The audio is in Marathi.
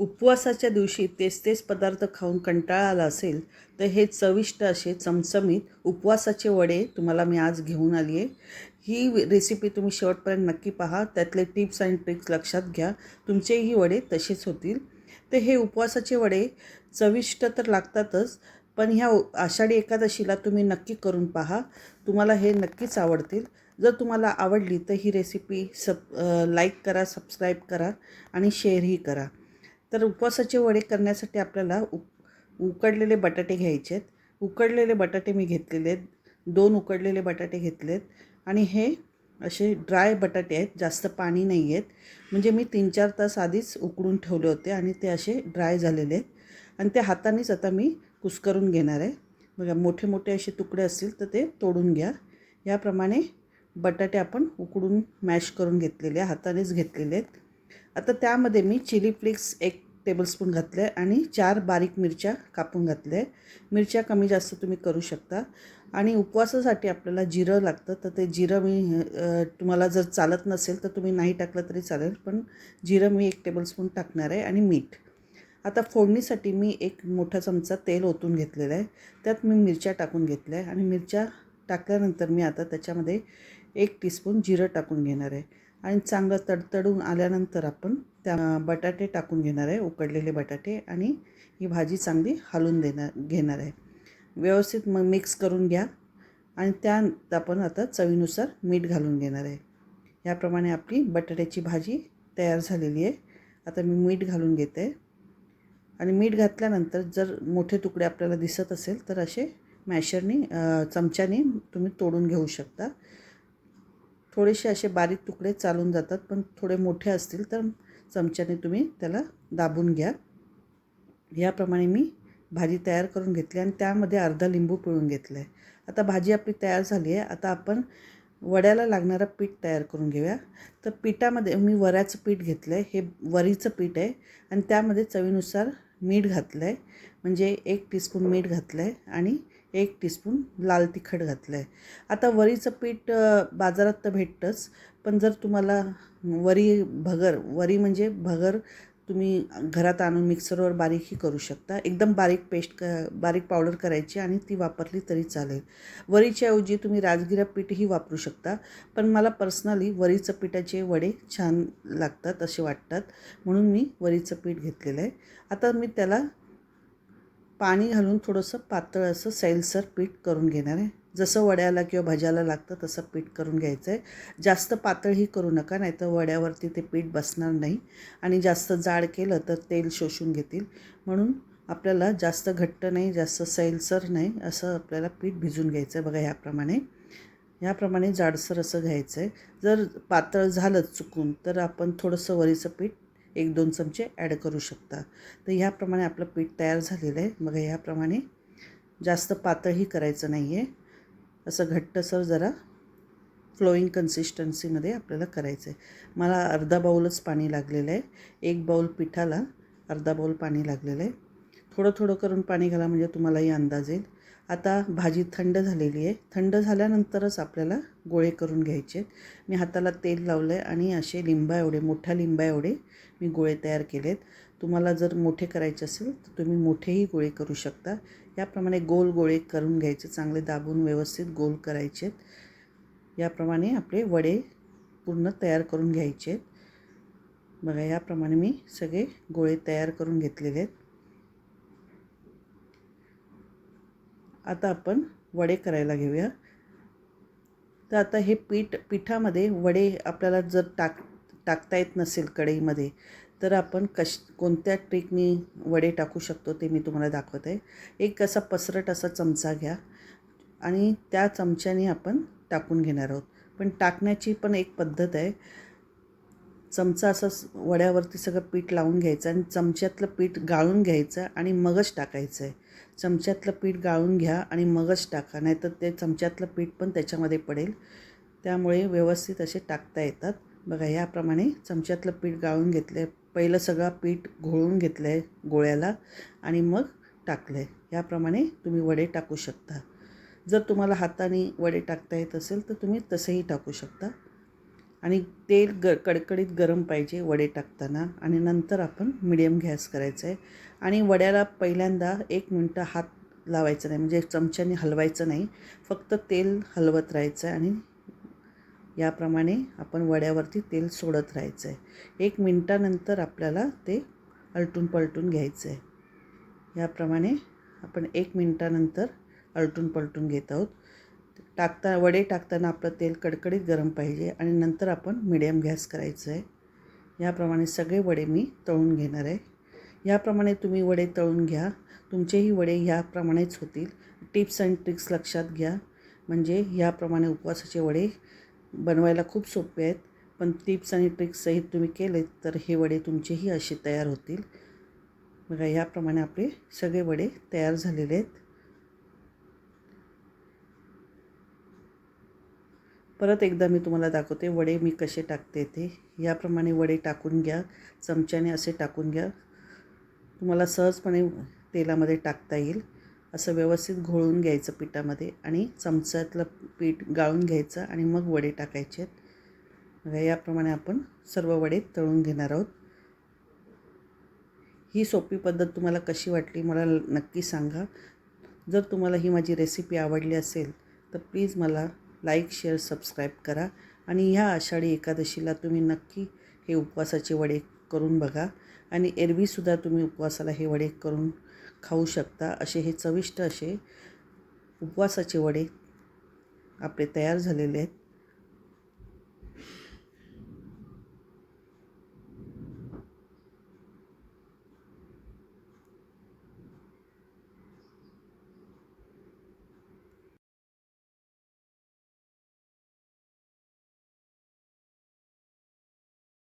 उपवासाच्या दिवशी तेच तेच पदार्थ खाऊन कंटाळा आला असेल तर हे चविष्ट असे चमचमीत उपवासाचे वडे तुम्हाला मी आज घेऊन आली आहे. ही रेसिपी तुम्ही शेवटपर्यंत नक्की पहा. त्यातले टिप्स आणि ट्रिक्स लक्षात घ्या. तुमचेही वडे तसेच होतील. तर हे उपवासाचे वडे चविष्ट तर लागतातच पण ह्या उ- आषाढी एकादशीला तुम्ही नक्की करून पहा. तुम्हाला हे नक्कीच आवडतील. जर तुम्हाला आवडली तर ही रेसिपी सब लाईक करा सबस्क्राईब करा आणि शेअरही करा. तर उपवासाचे वडे करण्यासाठी आपल्याला उक उकडलेले बटाटे घ्यायचे आहेत. उकडलेले बटाटे मी घेतलेले आहेत. दोन उकडलेले बटाटे घेतले आहेत. आणि हे असे ड्राय बटाटे आहेत. जास्त पाणी नाही आहेत म्हणजे मी तीन चार तास आधीच उकडून ठेवले होते आणि ते असे ड्राय झालेले आहेत. आणि ते हातानेच आता मी कुस्करून घेणार आहे. बघा मोठे मोठे असे तुकडे असतील तर ते तोडून घ्या. याप्रमाणे बटाटे आपण उकडून मॅश करून घेतलेले हातानेच घेतलेले आहेत. आता त्यामध्ये मी चिली फ्लेक्स एक टेबलस्पून घातले आणि चार बारीक मिरच्या कापून घातल्या. आहे मिरच्या कमी जास्त तुम्ही करू शकता. आणि उपवासासाठी आपल्याला जिरं लागतं तर ते जिरं मी तुम्हाला जर चालत नसेल तर तुम्ही नाही टाकलं तरी चालेल पण जिरं मी एक टेबलस्पून टाकणार आहे आणि मीठ. आता फोडणीसाठी मी एक मोठा चमचा तेल ओतून घेतलेलं आहे. त्यात मी मिरच्या टाकून घेतल्या आहे आणि मिरच्या टाकल्यानंतर मी आता त्याच्यामध्ये एक टीस्पून जिरं टाकून घेणार आहे. आणि चांगलं तडतडून आल्यानंतर आपण त्या बटाटे टाकून घेणार आहे उकडलेले बटाटे आणि ही भाजी चांगली हलवून देणार घेणार आहे. व्यवस्थित मग मिक्स करून घ्या आणि त्यात आपण आता चवीनुसार मीठ घालून घेणार आहे. याप्रमाणे आपली बटाट्याची भाजी तयार झालेली आहे. आता मी मीठ घालून घेते. आणि मीठ घातल्यानंतर जर मोठे तुकडे आपल्याला दिसत असेल तर असे मॅशरनी चमच्याने तुम्ही तोडून घेऊ शकता. थोडेसे असे बारीक तुकडे चालून जातात पण थोडे मोठे असतील तर चमच्याने तुम्ही त्याला दाबून घ्या. याप्रमाणे मी भाजी तयार करून घेतली आणि त्यामध्ये अर्धा लिंबू पिळून घेतलं आहे आता भाजी आपली तयार झाली आहे. आता आपण वड्याला लागणारं पीठ तयार करून घेऊया. तर पिठामध्ये मी वऱ्याचं पीठ घेतलं आहे हे वरीचं पीठ आहे आणि त्यामध्ये चवीनुसार मीठ घातलं आहे म्हणजे एक टीस्पून मीठ घातलं आहे आणि एक टीस्पून लाल तिखट घातलं आहे आता वरीचं पीठ बाजारात तर भेटतंच पण जर तुम्हाला वरी भगर वरी म्हणजे भगर तुम्ही घरात आणून मिक्सरवर बारीकही करू शकता. एकदम बारीक पेस्ट क बारीक पावडर करायची आणि ती वापरली तरी चालेल. वरीच्या ऐवजी तुम्ही राजगिरा पीठही वापरू शकता पण मला पर्सनली वरीचं पिठाचे वडे छान लागतात असे वाटतात. म्हणून मी वरीचं पीठ घेतलेलं आहे. आता मी त्याला पाणी घालून थोडंसं पातळ असं सैलसर पीठ करून घेणार आहे. जसं वड्याला किंवा भज्याला लागतं तसं पीठ करून घ्यायचं आहे जास्त पातळही करू नका नाहीतर वड्यावरती ते पीठ बसणार नाही. आणि जास्त जाड केलं तर तेल शोषून घेतील. म्हणून आपल्याला जास्त घट्ट नाही जास्त सैलसर नाही असं आपल्याला पीठ भिजून घ्यायचं आहे बघा ह्याप्रमाणे. ह्याप्रमाणे जाडसर असं घ्यायचं आहे जर पातळ झालं चुकून तर आपण थोडंसं वरीचं पीठ एक दोन चमचे ॲड करू शकता. तर ह्याप्रमाणे आपलं पीठ तयार झालेलं आहे. मग ह्याप्रमाणे जास्त पातळही करायचं नाही आहे असं घट्टसर जरा फ्लोईंग कन्सिस्टन्सीमध्ये आपल्याला करायचं आहे मला अर्धा बाऊलच पाणी लागलेलं आहे. एक बाऊल पिठाला अर्धा बाऊल पाणी लागलेलं आहे. थोडं थोडं करून पाणी घाला म्हणजे तुम्हालाही अंदाज येईल. आता भाजी थंड झालेली आहे. थंड झाल्यानंतरच आपल्याला गोळे करून घ्यायचे आहेत. मी हाताला तेल लावलं आहे आणि असे लिंबा एवढे मोठ्या लिंबा एवढे मी गोळे तयार केले आहेत तुम्हाला जर मोठे करायचे असेल तर तुम्ही मोठेही गोळे करू शकता. याप्रमाणे गोल गोळे करून घ्यायचे चांगले दाबून व्यवस्थित गोल करायचे आहेत. याप्रमाणे आपले वडे पूर्ण तयार करून घ्यायचे आहेत. बघा याप्रमाणे मी सगळे गोळे तयार करून घेतलेले आहेत. आता आपण वडे करायला घेऊया. तर आता हे पीठ पिठामध्ये वडे आपल्याला जर टाक टाकता येत नसेल कढईमध्ये तर आपण कश कोणत्या ट्रिकनी वडे टाकू शकतो ते मी तुम्हाला दाखवत. आहे एक असा पसरट असा चमचा घ्या आणि त्या चमच्याने आपण टाकून घेणार आहोत. पण टाकण्याची पण एक पद्धत आहे. चमचा असं वड्यावरती सगळं पीठ लावून घ्यायचं आणि चमच्यातलं पीठ गाळून घ्यायचं आणि मगच टाकायचं आहे. चमच्यातलं पीठ गाळून घ्या आणि मगच टाका नाहीतर ते चमच्यातलं पीठ पण त्याच्यामध्ये पडेल. त्यामुळे व्यवस्थित असे टाकता येतात. बघा याप्रमाणे चमच्यातलं पीठ गाळून घेतलं आहे पहिलं सगळं पीठ घोळून घेतलं आहे गोळ्याला आणि मग टाकलं आहे याप्रमाणे तुम्ही वडे टाकू शकता. जर तुम्हाला हाताने वडे टाकता येत असेल तर तुम्ही तसेही टाकू शकता. आणि तेल ग कडकडीत गरम पाहिजे वडे टाकताना. आणि नंतर आपण मिडियम गॅस करायचा आहे आणि वड्याला पहिल्यांदा एक मिनटं हात लावायचं नाही. म्हणजे चमच्याने हलवायचं नाही. फक्त तेल हलवत राहायचं आहे आणि याप्रमाणे आपण वड्यावरती तेल सोडत राहायचं आहे एक मिनटानंतर आपल्याला ते अलटून पलटून घ्यायचं आहे याप्रमाणे आपण एक मिनटानंतर अलटून पलटून घेत आहोत. टाकता वडे टाकताना आपलं तेल कडकडीत गरम पाहिजे आणि नंतर आपण मिडियम गॅस करायचं आहे याप्रमाणे सगळे वडे मी तळून घेणार आहे. याप्रमाणे तुम्ही वडे तळून घ्या. तुमचेही वडे ह्याप्रमाणेच होतील. टिप्स अँड ट्रिक्स लक्षात घ्या. म्हणजे ह्याप्रमाणे उपवासाचे वडे बनवायला खूप सोपे आहेत. पण टिप्स आणि ट्रिक्ससहित तुम्ही केले तर हे वडे तुमचेही असे तयार होतील. बघा याप्रमाणे आपले सगळे वडे तयार झालेले आहेत. परत एकदा मी तुम्हाला दाखवते वडे मी कसे टाकते ते. याप्रमाणे वडे टाकून घ्या चमच्याने असे टाकून घ्या. तुम्हाला सहजपणे तेलामध्ये टाकता येईल. असं व्यवस्थित घोळून घ्यायचं पिठामध्ये आणि चमच्यातलं पीठ गाळून घ्यायचं आणि मग वडे टाकायचे आहेत. याप्रमाणे आपण सर्व वडे तळून घेणार आहोत. ही सोपी पद्धत तुम्हाला कशी वाटली मला नक्की सांगा. जर तुम्हाला ही माझी रेसिपी आवडली असेल तर प्लीज मला लाईक शेअर सबस्क्राईब करा आणि ह्या आषाढी एकादशीला तुम्ही नक्की हे उपवासाचे वडे करून बघा आणि एरवीसुद्धा तुम्ही उपवासाला हे वडे करून खाऊ शकता. असे हे चविष्ट असे उपवासाचे वडे आपले तयार झालेले आहेत.